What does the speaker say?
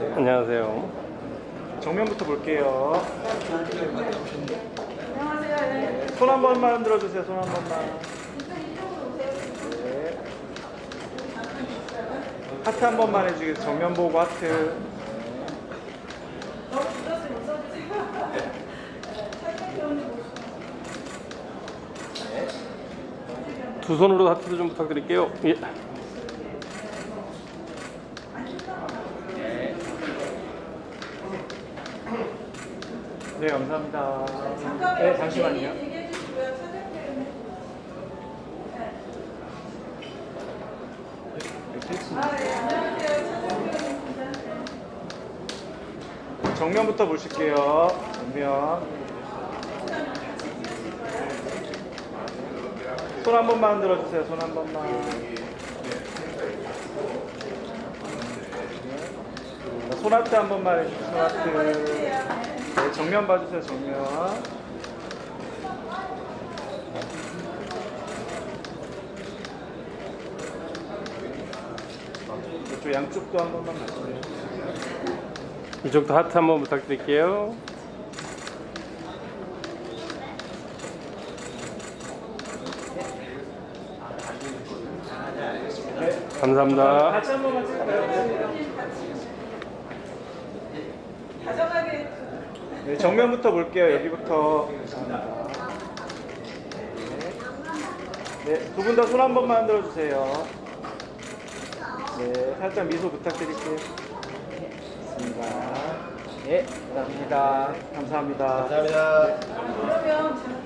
안녕하세요. 정면부터 볼게요. 손한 번만 들어주세요. 손 한 번만. 네. 하트 한 번만 해주겠어요. 정면 보고 하트. 두 손으로 하트도 좀 부탁드릴게요. 예. 네, 감사합니다. 잠깐만요. 네, 잠시만요. 얘기- 주시고요. 아, 네. 안녕하세요. 사장님입니다. 정면부터 보실게요. 정면. 손 한 번만 들어주세요. 손 한 번만. 손 하트 한 번만 해주세요. 손 하트. 네, 정면 봐주세요. 정면. 이쪽 양쪽도 한 번만 봐주세요. 이쪽도 하트 한번 부탁드릴게요. 감사합니다. 같이 한 번만 찍을까요? 다정하게 네, 정면부터 볼게요. 여기부터. 감사합니다. 네, 두 분 다 손 한 번만 들어 주세요. 네, 살짝 미소 부탁드릴게요. 좋습니다. 네, 감사합니다. 감사합니다. 감사합니다. 그러면 자-